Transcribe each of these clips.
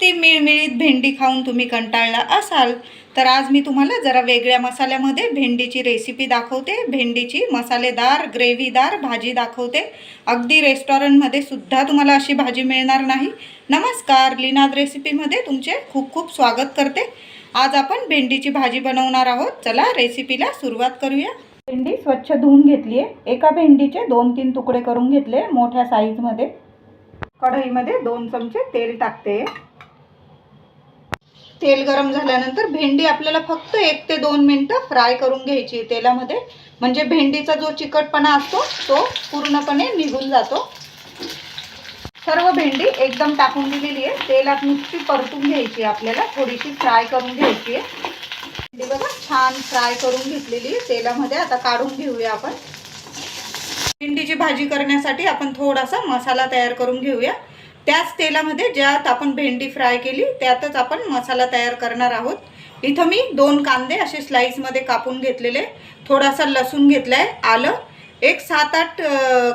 ती मिळमिळीत भेंडी खाऊन तुम्ही कंटाळला असाल तर आज मी तुम्हाला जरा वेगळ्या मसाल्यामध्ये भेंडीची रेसिपी दाखवते. भेंडीची मसालेदार ग्रेव्हीदार भाजी दाखवते. अगदी रेस्टॉरंटमध्ये सुद्धा तुम्हाला अशी भाजी मिळणार नाही. नमस्कार लिनाद रेसिपीमध्ये तुमचे खूप खूप स्वागत करते. आज आपण भेंडीची भाजी बनवणार आहोत. चला रेसिपीला सुरुवात करूया. भेंडी स्वच्छ धुवून घेतली आहे एका भेंडीचे दोन तीन तुकडे करून घेतले मोठ्या साईजमध्ये कढईमध्ये दोन चमचे तेल टाकते. तेल गरम झाल्यानंतर भेंडी आपल्याला फक्त एक ते दोन मिनटं फ्राय करून घ्यायची तेलामध्ये. म्हणजे भेंडीचा जो चिकटपणा असतो तो पूर्णपणे निघून जातो. सर्व भेंडी एकदम टाकून दिलेली आहे. तेलात नुसती परतून घ्यायची आहे आपल्याला. थोडीशी फ्राय करून घ्यायची आहे. भेंडी बघा छान फ्राय करून घेतलेली आहे. तेलामध्ये आता काढून घेऊया आपण. भेंडीची भाजी करण्यासाठी आपण थोडासा मसाला तयार करून घेऊया. त्याच तेलामध्ये ज्यात आपण भेंडी फ्राय केली त्यातच आपण मसाला तयार करणार आहोत. इथं मी दोन कांदे असे स्लाईसमध्ये कापून घेतलेले. थोडासा लसूण घेतलाय आलं. एक सात आठ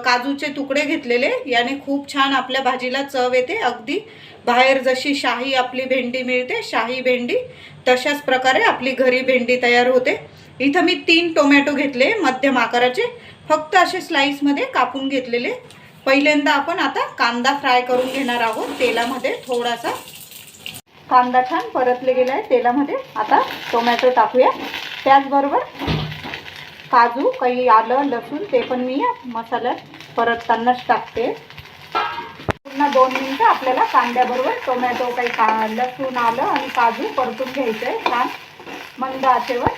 काजूचे तुकडे घेतलेले. याने खूप छान आपल्या भाजीला चव येते. अगदी बाहेर जशी शाही आपली भेंडी मिळते शाही भेंडी तशाच प्रकारे आपली घरी भेंडी तयार होते. इथं मी तीन टोमॅटो घेतले मध्यम आकाराचे. फक्त असे स्लाईसमध्ये कापून घेतलेले. पहिल्यांदा आपण आता कांदा फ्राय करून घेणार आहोत. तेलामध्ये थोडासा कांदा छान परतले गेला आहे. तेलामध्ये आता टोमॅटो टाकूया. त्याचबरोबर काजू काही आलं लसूण ते पण मी या मसाल्यात परततानाच टाकते. पुन्हा दोन मिनटं आपल्याला कांद्याबरोबर टोमॅटो काही का लसूण आलं आणि काजू परतून घ्यायचं आहे छान मंद आचेवर.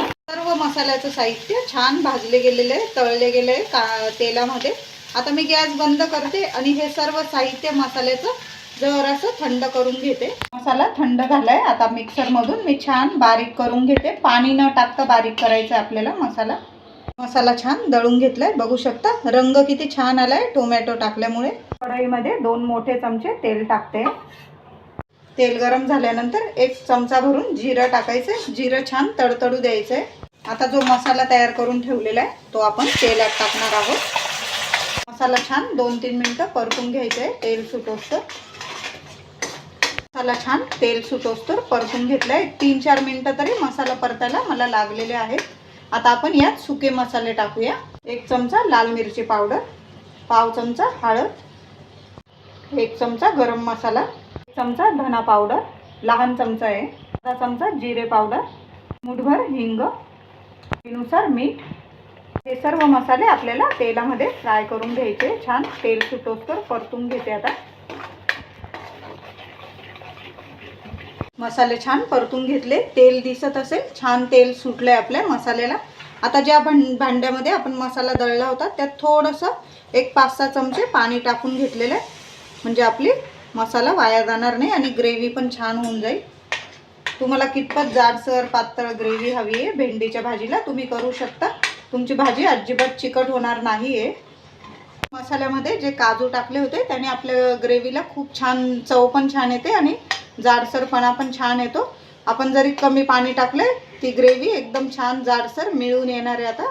सर्व मसाल्याचं साहित्य छान भाजले गेलेले आहे तळले गेले आहे का तेलामध्ये. आता मी गॅस बंद करते आणि हे सर्व साहित्य मसाल्याचं जरासं थंड करून घेते. मसाला थंड झालाय. आता मिक्सरमधून मी छान बारीक करून घेते. पाणी न टाकता बारीक करायचं आहे आपल्याला मसाला. मसाला छान दळून घेतलाय. बघू शकता रंग किती छान आलाय. टोमॅटो टाकल्यामुळे. कढईमध्ये दोन मोठे चमचे तेल टाकते. तेल गरम झाल्यानंतर एक चमचा भरून जिरं टाकायचं जिरं छान तडतडू द्यायचंय. आता जो मसाला तयार करून ठेवलेला आहे तो आपण तेलात टाकणार आहोत. मसाला छान दोन तीन मिनटं परतून घ्यायचं आहे तेल सुटोस्तर. मसाला छान तेल सुटोस्तर परतून घेतलं आहे तीन चार मिनटं तरी मसाला परतायला मला लागलेले आहेत. आता आपण यात सुके मसाले टाकूया. एक चमचा लाल मिरची पावडर पाव चमचा हळद एक चमचा गरम मसाला एक चमचा धना पावडर लहान चमचा आहे. अर्धा चमचा जिरे पावडर मुठभर हिंगनुसार मीठ हे सर्व मसाले आपल्याला तेलामध्ये फ्राय करून घ्यायचे. छान तेल सुटोस्तर परतून घेते आता. मसाले छान परतून घेतले. तेल दिसत असेल छान तेल सुटलंय आपल्या मसाल्याला. आता ज्या भां भांड्यामध्ये आपण मसाला दळला होता त्यात थोडंसं एक पाच सहा चमचे पाणी टाकून घेतलेलं आहे. म्हणजे आपली मसाला वाया जाणार नाही आणि ग्रेव्ही पण छान होऊन जाईल. तुम्हाला कितपत जाडसर पातळ ग्रेव्ही हवी आहे भेंडीच्या भाजीला तुम्ही करू शकता. तुमची भाजी अजिबात चिकट होणार नाही आहे मसाल्यामध्ये जे काजू टाकले होते त्याने आपल्या ग्रेव्हीला खूप छान चव पण छान येते आणि जाडसरपणा पण छान येतो. आपण जरी कमी पाणी टाकले ती ग्रेव्ही एकदम छान जाडसर मिळून येणार आहे आता.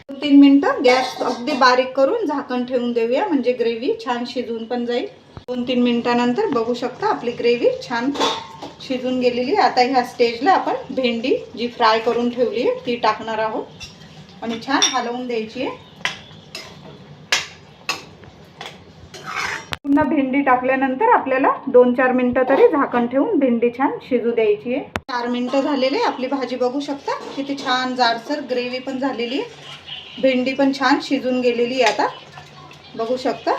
दोन तीन मिनटं गॅस अगदी बारीक करून झाकण ठेवून देऊया म्हणजे ग्रेव्ही छान शिजून पण जाईल. दोन तीन मिनटानंतर बघू शकता आपली ग्रेव्ही छान शिजून गेलेली आता ह्या स्टेजला आपण भेंडी जी फ्राय करून ठेवली आहे ती टाकणार आहोत. आणि छान हलवून द्यायची आहे. पुन्हा भेंडी टाकल्यानंतर आपल्याला दोन चार मिनटं तरी झाकण ठेवून भेंडी छान शिजू द्यायची आहे. चार मिनटं झालेले आपली भाजी बघू शकता. किती छान जाडसर ग्रेव्ही पण झालेली आहे. भेंडी पण छान शिजून गेलेली आहे आता. बघू शकता.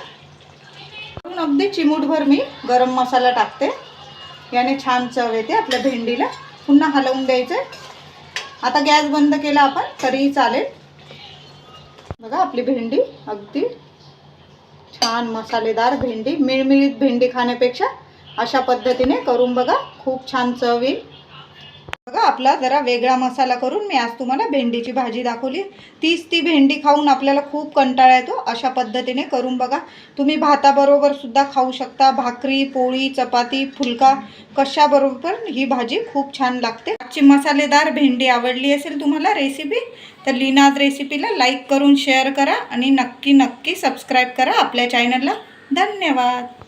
अगदी चिमूटभर मी गरम मसाला टाकते. याने छान चव येते आपल्या भेंडीला. पुन्हा हलवून द्यायचं आता गॅस बंद केला आपण तरीही चालेल. बघा आपली भेंडी अगदी छान मसालेदार भेंडी मिळमिळीत भेंडी खाण्यापेक्षा अशा पद्धतीने करून बघा खूप छान चव येईल. बघा आपला जरा वेगळा मसाला करून मी आज तुम्हाला भेंडीची भाजी दाखवली. तीच ती भेंडी खाऊन आपल्याला खूप कंटाळा येतो. अशा पद्धतीने करून बघा. तुम्ही भाताबरोबर सुद्धा खाऊ शकता. भाकरी पोळी चपाती फुलका कशाबरोबर ही भाजी खूप छान लागते. आजची मसालेदार भेंडी आवडली असेल तुम्हाला रेसिपी तर लीनाज रेसिपीला लाईक करून शेअर करा आणि नक्की नक्की सबस्क्राईब करा आपल्या चॅनलला धन्यवाद.